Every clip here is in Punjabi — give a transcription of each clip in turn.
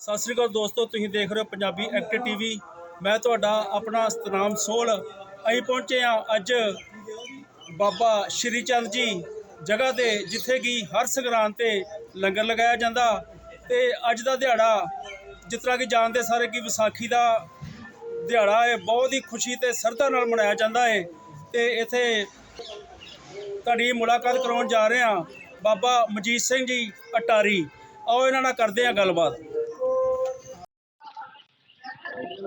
ਸਤਿ ਸ੍ਰੀ ਅਕਾਲ ਦੋਸਤੋ, ਤੁਸੀਂ ਦੇਖ ਰਹੇ ਹੋ ਪੰਜਾਬੀ ਐਕਟ ਟੀਵੀ ਮੈਂ ਤੁਹਾਡਾ ਆਪਣਾ ਸਤਨਾਮ ਸੋਲ ਅਸੀਂ ਪਹੁੰਚੇ ਹਾਂ ਅੱਜ ਬਾਬਾ ਸ਼੍ਰੀ ਚੰਦ ਜੀ ਜਗ੍ਹਾ ਤੇ, ਜਿੱਥੇ ਕਿ ਹਰ ਸੰਗਰਾਂਦ ਤੇ ਲੰਗਰ ਲਗਾਇਆ ਜਾਂਦਾ। ਤੇ ਅੱਜ ਦਾ ਦਿਹਾੜਾ, ਜਿਸ ਤਰ੍ਹਾਂ ਕਿ ਜਾਣਦੇ ਸਾਰੇ ਕਿ ਵਿਸਾਖੀ ਦਾ ਦਿਹਾੜਾ ਹੈ, ਬਹੁਤ ਹੀ ਖੁਸ਼ੀ ਤੇ ਸਰਧਾ ਨਾਲ ਮਨਾਇਆ ਜਾਂਦਾ ਹੈ। ਤੇ ਇੱਥੇ ਤੁਹਾਡੀ ਮੁਲਾਕਾਤ ਕਰਾਉਣ ਜਾ ਰਹੇ ਹਾਂ ਬਾਬਾ ਮਜੀਤ ਸਿੰਘ ਜੀ ਅਟਾਰੀ। ਆਓ, ਇਹਨਾਂ ਨਾਲ ਕਰਦੇ ਹਾਂ ਗੱਲਬਾਤ।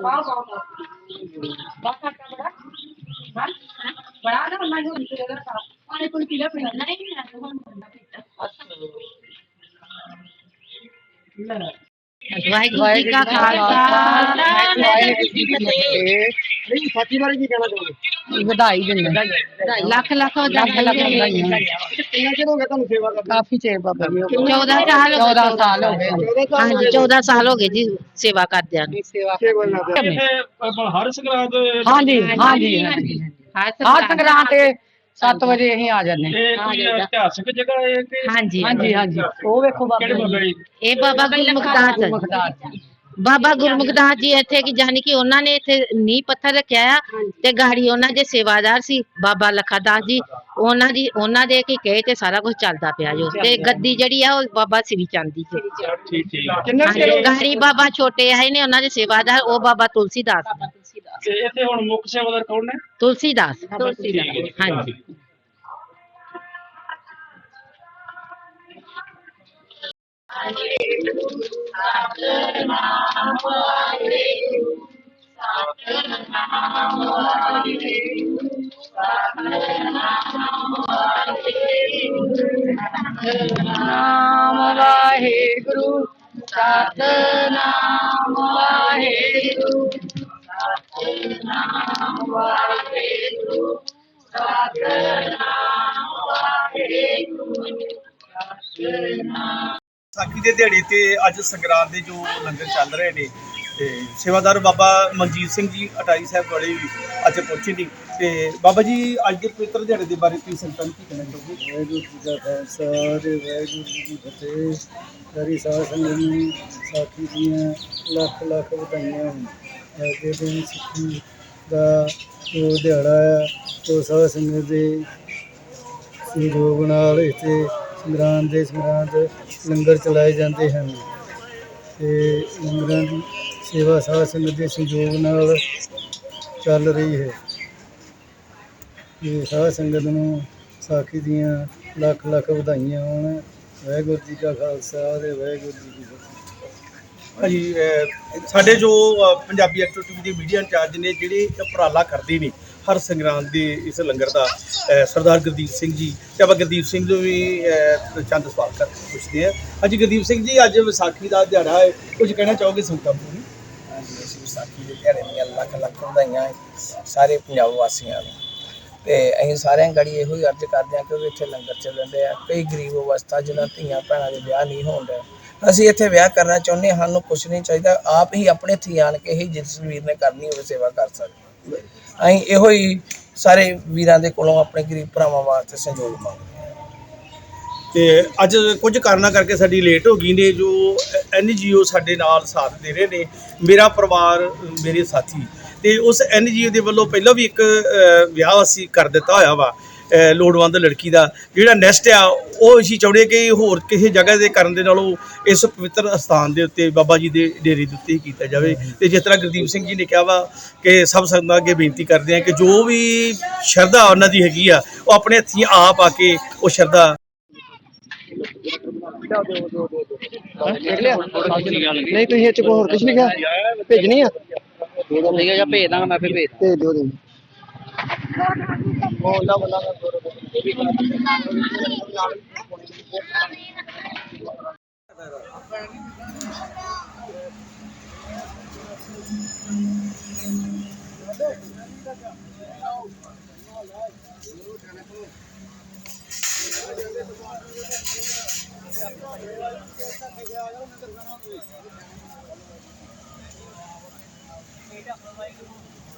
ਵਾਹ ਵਾਹ ਵਾਹ ਬਾਤ ਕਰਦਾ ਬੜਾ ਹਾਂ ਬੜਾ ਨਾ ਮੈਂ ਨੂੰ ਨਿਕਲ ਗਿਆ ਤਾਂ ਆਨੇ ਕੋਈ ਪੀਲਾ ਪੀਣਾ ਨਹੀਂ ਮੈਂ ਹੁਣ ਬੰਦਾ ਪੀਤਾ ਵਾਹਿਗੁਰੂ ਜੀ ਕਾ ਖਾਲਸਾ, ਵਾਹਿਗੁਰੂ ਜੀ ਕੀ ਫਤਿਹ। ਨਹੀਂ, ਸਾਚੀ ਬਾਰੇ ਕੀ ਕਹਿਣਾ ਚਾਹੁੰਦੇ। ਵਧਾਈ ਦਿੰਦਾ ਲੱਖ ਲੱਖ ਵਧਾਈ ਕਿੰਨਾ ਚਿਰ ਹੋ ਗਿਆ ਤੁਹਾਨੂੰ ਸੇਵਾ ਕਰਦੇ ਕਾਫੀ ਚਿਰ ਬਾਬਾ ਜੀ 14 ਸਾਲ 14 ਸਾਲ ਹੋ ਗਏ। ਹਾਂਜੀ 14 ਸਾਲ ਹੋ ਗਏ ਜੀ ਸੇਵਾ ਕਰਦਿਆਂ ਨੂੰ। ਸੇਵਾ ਕਰਦੇ ਇੱਥੇ ਹਰ ਸੰਗਰਾਂਦ ਹਾਂਜੀ ਹਾਂਜੀ ਹਰ ਸੰਗਰਾਂ ਤੇ 7 ਵਜੇ ਅਸੀਂ ਆ ਜਾਂਦੇ ਇਹ ਕੋਈ ਇਤਿਹਾਸਕ ਜਗ੍ਹਾ ਹੈ ਕਿ ਹਾਂਜੀ ਹਾਂਜੀ ਹਾਂਜੀ। ਉਹ ਵੇਖੋ ਕਿਹੜੇ ਬਾਬਾ ਬਾਬਾ ਜੀ ਜੀ? ਇਹ ਬਾਬਾ ਗੁਰਮੁਖਦਾਸ ਮੁਖਦਾਰ ਬਾਬਾ ਗੁਰਮੁਖਦਾਸ ਜੀ ਇੱਥੇ ਕਿ ਜਾਨੀ ਕਿ ਉਹਨਾਂ ਨੇ ਇੱਥੇ ਨੀਂਹ ਪੱਥਰ ਰੱਖਿਆ ਆ ਤੇ ਗਾੜੀ ਉਹਨਾਂ ਦੇ ਸੇਵਾਦਾਰ ਸੀ ਬਾਬਾ ਲਖਾਦਾਸ ਜੀ। ਉਹਨਾਂ ਦੀ ਉਹਨਾਂ ਦੇ ਕੀ ਕਹੇ ਤੇ ਸਾਰਾ ਕੁਝ ਚੱਲਦਾ ਪਿਆ ਜੋ। ਤੇ ਗੱਦੀ ਜਿਹੜੀ ਆ ਉਹ ਬਾਬਾ ਸ੍ਰੀ ਚੰਦ ਦੀ ਜੀ ਠੀਕ ਠੀਕ। ਗਾੜੀ ਬਾਬਾ ਛੋਟੇ ਆਏ ਨੇ ਉਹਨਾਂ ਦੇ ਸੇਵਾਦਾਰ ਉਹ ਬਾਬਾ ਤੁਲਸੀਦਾਸ ਤੇ ਇੱਥੇ ਹੁਣ ਮੁੱਖ ਸੇਵਾਦਾਰ ਕੌਣ ਨੇ? ਤੁਲਸੀਦਾਸ। ਠੀਕ ਹੈ ਜੀ। ਹਾਂਜੀ। नाम वाहे गुरु सत नाम वाहे गुरु सत नाम वाहे गुरु सत नाम वाहे गुरु सत नाम ਸਾਖੀ ਦੇ ਦਿਹਾੜੇ ਤੇ ਅੱਜ ਸੰਗਰਾਂਦ ਦੇ ਜੋ ਲੰਗਰ ਚੱਲ ਰਹੇ ਨੇ, ਤੇ ਸੇਵਾਦਾਰ ਬਾਬਾ ਮਨਜੀਤ ਸਿੰਘ ਜੀ ਅਟਾਈ ਸਾਹਿਬ ਵਾਲੇ ਵੀ ਅੱਜ ਪਹੁੰਚੇ ਨੇ। ਤੇ ਬਾਬਾ ਜੀ, ਅੱਜ ਦੇ ਪਵਿੱਤਰ ਦਿਹਾੜੇ ਦੇ ਬਾਰੇ ਤੁਸੀਂ ਸੰਤਾਂ ਨੂੰ ਕੀ ਕਹਿਣਾ ਚਾਹੋਗੇ? ਵਾਹਿਗੁਰੂ ਜੀ ਦਾ ਖਾਲਸਾ, ਤੇ ਵਾਹਿਗੁਰੂ ਜੀ ਕੀ ਫਤਿਹ। ਸਾਰੀ ਸਾਧ ਸੰਗਤ ਨੂੰ ਸਾਖੀ ਦੀਆਂ ਲੱਖ ਲੱਖ ਵਧਾਈਆਂ। ਹੋਣ ਅੱਜ ਦੇ ਦਿਨ ਸਿੱਖੀ ਦਾ ਜੋ ਦਿਹਾੜਾ ਹੈ, ਉਹ ਸਾਧ ਸੰਗਤ ਦੇ ਸਹਿਯੋਗ ਨਾਲ ਇੱਥੇ ਸੰਗਰਾਂਦ ਦੇ ਸੰਗਰਾਂਦ ਲੰਗਰ ਚਲਾਏ ਜਾਂਦੇ ਹਨ। ਤੇ ਲੰਗਰਾਂ ਦੀ ਸੇਵਾ ਸਾਧ ਸੰਗਤ ਦੇ ਸੰਯੋਗ ਨਾਲ ਚੱਲ ਰਹੀ ਹੈ। ਇਹ ਸਾਧ ਸੰਗਤ ਨੂੰ ਸਾਖੀ ਦੀਆਂ ਲੱਖ ਲੱਖ ਵਧਾਈਆਂ ਹੋਣ। ਵਾਹਿਗੁਰੂ ਜੀ ਕਾ ਖਾਲਸਾ ਤੇ ਵਾਹਿਗੁਰੂ ਜੀ ਕੀ ਫਤਿਹ। ਹਾਂਜੀ ਸਾਡੇ ਜੋ, ਅਹ, ਪੰਜਾਬੀ ਐਕਟੀਵਿਟੀ ਦੇ ਮੀਡੀਆ ਇੰਚਾਰਜ ਨੇ ਜਿਹੜੇ ਉਪਰਾਲਾ ਕਰਦੇ ਨੇ ਹਰ ਸੰਗਰਾਂਦ ਦੇ ਇਸ ਲੰਗਰ ਦਾ ਸਰਦਾਰ ਗੁਰਦੀਪ ਸਿੰਘ ਜੀ ਤੇ ਆਪਾਂ ਗੁਰਦੀਪ ਸਿੰਘ ਨੂੰ ਵੀ ਚੰਦ ਸਵਾਲ ਕਰ ਪੁੱਛਦੇ ਆ ਅੱਜ ਗੁਰਦੀਪ ਸਿੰਘ ਜੀ, ਅੱਜ ਵਿਸਾਖੀ ਦਾ ਦਿਹਾੜਾ ਹੈ। ਕੁਝ ਕਹਿਣਾ ਚਾਹੋਗੇ ਸੰਗਤਾਂ ਨੂੰ? ਅਸੀਂ ਵਿਸਾਖੀ ਦੇ ਦਿਹਾੜੇ ਦੀਆਂ ਲੱਖ ਲੱਖ ਵਧਾਈਆਂ ਹੈ ਸਾਰੇ ਪੰਜਾਬ ਵਾਸੀਆਂ ਨੂੰ। ਤੇ ਅਸੀਂ ਸਾਰਿਆਂ ਗੜੀ ਇਹੋ ਹੀ ਅਰਜ਼ ਕਰਦੇ ਹਾਂ ਕਿ ਇੱਥੇ ਲੰਗਰ ਚੱਲਦੇ ਆ। ਕਈ ਗਰੀਬ ਅਵਸਥਾ ਜਿਹਨਾਂ ਧੀਆਂ ਭੈਣਾਂ ਦੇ ਵਿਆਹ ਨਹੀਂ ਹੋਣ ਦੇ ਅਸੀਂ ਇੱਥੇ ਵਿਆਹ ਕਰਨਾ ਚਾਹੁੰਦੇ ਹਾਂ, ਸਾਨੂੰ ਕੁਝ ਨਹੀਂ ਚਾਹੀਦਾ। ਆਪ ਹੀ ਆਪਣੇ ਹੱਥੀਂ ਆਣ ਕੇ ਹੀ ਜਿਸ ਵੀਰ ਨੇ ਕਰਨੀ ਹੋਵੇ ਸੇਵਾ ਕਰ ਸਕਦੇ। ਅਸੀਂ ਇਹੋ ਹੀ ਸਾਰੇ ਵੀਰਾਂ ਦੇ ਕੋਲੋਂ ਆਪਣੇ ਗਰੀਬ ਭਰਾਵਾਂ ਵਾਸਤੇ ਸਹਿਯੋਗ ਮੰਗਦੇ ਹਾਂ। ਤੇ ਅੱਜ ਕੁਝ ਕਾਰਨਾਂ ਕਰਕੇ ਸਾਡੀ ਲੇਟ ਹੋ ਗਈ ਨੇ ਜੋ ਐਨਜੀਓ ਸਾਡੇ ਨਾਲ ਸਾਥ ਦੇ ਰਹੇ ਨੇ ਮੇਰਾ ਪਰਿਵਾਰ ਮੇਰੇ ਸਾਥੀ ਤੇ ਉਸ ਐਨਜੀਓ ਦੇ ਵੱਲੋਂ ਪਹਿਲਾਂ ਵੀ ਇੱਕ ਅ, ਵਿਆਹ ਅਸੀਂ ਕਰ ਦਿੱਤਾ ਹੋਇਆ ਵਾ। ਲੋੜਵੰਦ ਲੜਕੀ ਦਾ ਜਿਹੜਾ ਨੈਸਟ ਆ ਉਹ ਅਸੀਂ ਚਾਹੁੰਦੇ ਕਿ ਹੋਰ ਕਿਸੇ ਜਗ੍ਹਾ ਦੇ ਕਰਨ ਦੇ ਨਾਲੋਂ ਇਸ ਪਵਿੱਤਰ ਸਥਾਨ ਦੇ ਉੱਤੇ ਬਾਬਾ ਜੀ ਦੇ ਡੇਰੇ ਦੇ ਉੱਤੇ ਹੀ ਕੀਤਾ ਜਾਵੇ ਤੇ ਜਿਸ ਤਰ੍ਹਾਂ ਗੁਰਦੀਪ ਸਿੰਘ ਜੀ ਨੇ ਕਿਹਾ ਵਾ ਕਿ ਸਭ ਸੰਗਤਾਂ ਅੱਗੇ ਬੇਨਤੀ ਕਰਦੇ ਆ ਕਿ ਜੋ ਵੀ ਸ਼ਰਧਾ ਉਹਨਾਂ ਦੀ ਹੈਗੀ ਆ ਉਹ ਆਪਣੇ ਹੱਥੀਂ ਆਪ ਆ ਕੇ ਉਹ ਸ਼ਰਧਾ ਨਹੀਂ ਤੁਸੀਂ ਇਹ ਚ ਕੋਈ ਹੋਰ ਕੁਝ ਨਹੀਂ ਕਿਹਾ ਭੇਜਣੀ ਆ ਠੀਕ ਹੈ ਜਾਂ ਭੇਜ ਦਾਂਗਾ ਮੈਂ ਫਿਰ ਭੇਜ ਭੇਜ ਦਿਓ ਤੁਸੀਂ এটা প্রোভাইড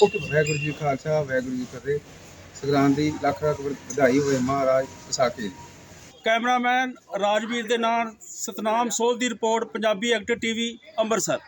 ਬੋਲਦਾ ਵਾਹਿਗੁਰੂ ਜੀ ਖਾਲਸਾ ਵਾਹਿਗੁਰੂ ਜੀ ਫਤਿਹ। ਸੰਗਰਾਂਦ ਦੀ ਲੱਖ ਲੱਖ ਵਧਾਈ ਹੋਵੇ ਮਹਾਰਾਜ ਵਿਸਾਖੀ ਕੈਮਰਾਮੈਨ ਰਾਜਵੀਰ ਦੇ ਨਾਲ ਸਤਨਾਮ ਸੋਲ ਦੀ report Punjabi actor TV Amritsar.